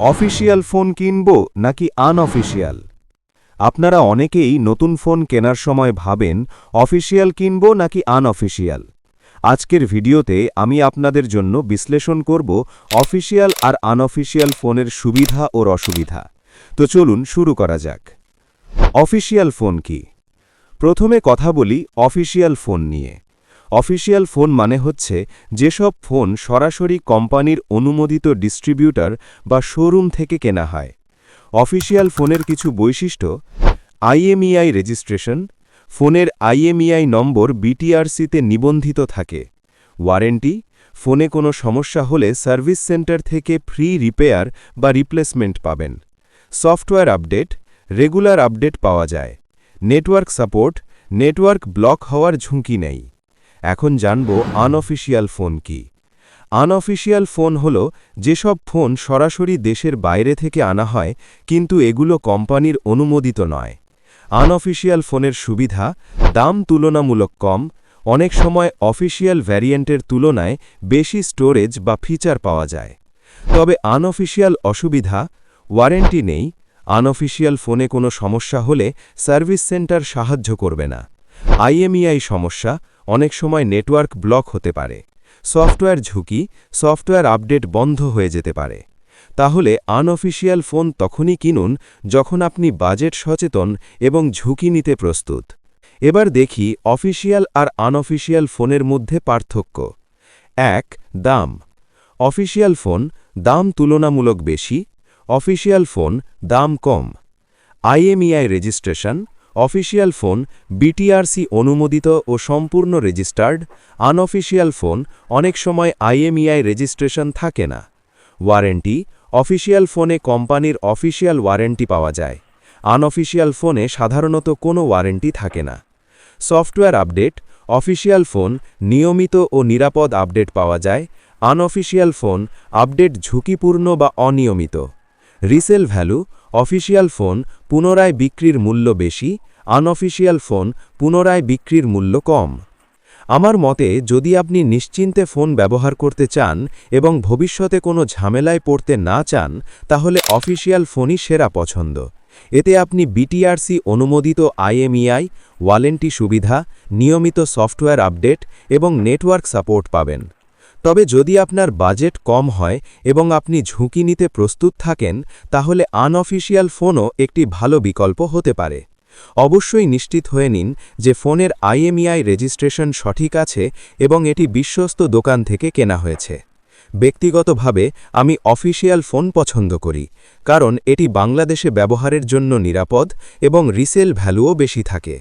Official phone কিনব নাকি unofficial? আপনারা অনেকেই নতুন ফোন কেনার সময় ভাবেন, অফিসিয়াল কিনব নাকি আনঅফিসিয়াল? আজকের ভিডিওতে আমি আপনাদের জন্য বিশ্লেষণ করব অফিসিয়াল আর আনঅফিসিয়াল ফোনের সুবিধা ও অসুবিধা। তো চলুন শুরু করা যাক। অফিসিয়াল ফোন কি? প্রথমে কথা বলি অফিসিয়াল ফোন নিয়ে। অফিসিয়াল ফোন মানে হচ্ছে যেসব ফোন সরাসরি কোম্পানির অনুমোদিত ডিস্ট্রিবিউটর বা শোরুম থেকে কেনা হয়। অফিসিয়াল ফোনের কিছু বৈশিষ্ট্য, আইএমইআই রেজিস্ট্রেশন, ফোনের আইএমইআই নম্বর বিটিআরসিতে নিবন্ধিত থাকে, ওয়ারেন্টি, ফোনে কোনো সমস্যা হলে সার্ভিস সেন্টার থেকে ফ্রি রিপেয়ার বা রিপ্লেসমেন্ট পাবেন, সফটওয়্যার আপডেট, রেগুলার আপডেট পাওয়া যায়, নেটওয়ার্ক সাপোর্ট, নেটওয়ার্ক ব্লক হওয়ার ঝুঁকি নেই। এখন জানব আনঅফিসিয়াল ফোন কি। আনঅফিসিয়াল ফোন হল যেসব ফোন সরাসরি দেশের বাইরে থেকে আনা হয়, কিন্তু এগুলো কোম্পানির অনুমোদিত নয়। আনঅফিসিয়াল ফোনের সুবিধা, দাম তুলনামূলক কম, অনেক সময় অফিসিয়াল ভ্যারিয়েন্টের তুলনায় বেশি স্টোরেজ বা ফিচার পাওয়া যায়। তবে আনঅফিসিয়াল অসুবিধা ওয়ারেন্টি নেই আনঅফিসিয়াল ফোনে কোনো সমস্যা হলে সার্ভিস সেন্টার সাহায্য করবে না। আইএমইআই সমস্যা অনেক সময় নেটওয়ার্ক ব্লক হতে পারে। সফটওয়্যার ঝুঁকি, সফটওয়্যার আপডেট বন্ধ হয়ে যেতে পারে। তাহলে আনঅফিসিয়াল ফোন তখনই কিনুন যখন আপনি বাজেট সচেতন এবং ঝুঁকি নিতে প্রস্তুত। এবার দেখি অফিসিয়াল আর আনঅফিসিয়াল ফোনের মধ্যে পার্থক্য। এক, দাম। অফিসিয়াল ফোন দাম তুলনামূলক বেশি অফিসিয়াল ফোন দাম কম। IMEI registration official phone BTRC অনুমোদিত ও সম্পূর্ণ রেজিস্টার্ড, আনঅফিসিয়াল ফোন অনেক সময় আইএমইআই রেজিস্ট্রেশন থাকে না। ওয়ারেন্টি, অফিসিয়াল ফোনে কোম্পানির অফিসিয়াল ওয়ারেন্টি পাওয়া যায়। আনঅফিসিয়াল ফোনে সাধারণত কোনো ওয়ারেন্টি থাকে না। সফটওয়্যার আপডেট, অফিসিয়াল ফোন নিয়মিত ও নিরাপদ আপডেট পাওয়া যায়। আনঅফিসিয়াল ফোন আপডেট ঝুঁকিপূর্ণ বা অনিয়মিত। রিসেল ভ্যালু অফিসিয়াল ফোন পুনরায় বিক্রির মূল্য বেশি, আনঅফিসিয়াল ফোন পুনরায় বিক্রির মূল্য কম। আমার মতে, যদি আপনি নিশ্চিন্তে ফোন ব্যবহার করতে চান এবং ভবিষ্যতে কোনো ঝামেলায় পড়তে না চান, তাহলে অফিসিয়াল ফোনই সেরা পছন্দ। এতে আপনি বিটিআরসি অনুমোদিত আইএমইআই, ওয়ালেন্টি সুবিধা, নিয়মিত সফটওয়্যার আপডেট এবং নেটওয়ার্ক সাপোর্ট পাবেন। তবে যদি আপনার বাজেট কম হয় এবং আপনি ঝুঁকি নিতে প্রস্তুত থাকেন, তাহলে আনঅফিসিয়াল ফোনও একটি ভালো বিকল্প হতে পারে। অবশ্যই নিশ্চিত হয়ে নিন যে ফোনের আইএমইআই রেজিস্ট্রেশন সঠিক আছে এবং এটি বিশ্বস্ত দোকান থেকে কেনা হয়েছে। ব্যক্তিগতভাবে, আমি অফিসিয়াল ফোন পছন্দ করি, কারণ এটি বাংলাদেশে ব্যবহারের জন্য নিরাপদ এবং রিসেল ভ্যালুও বেশি থাকে।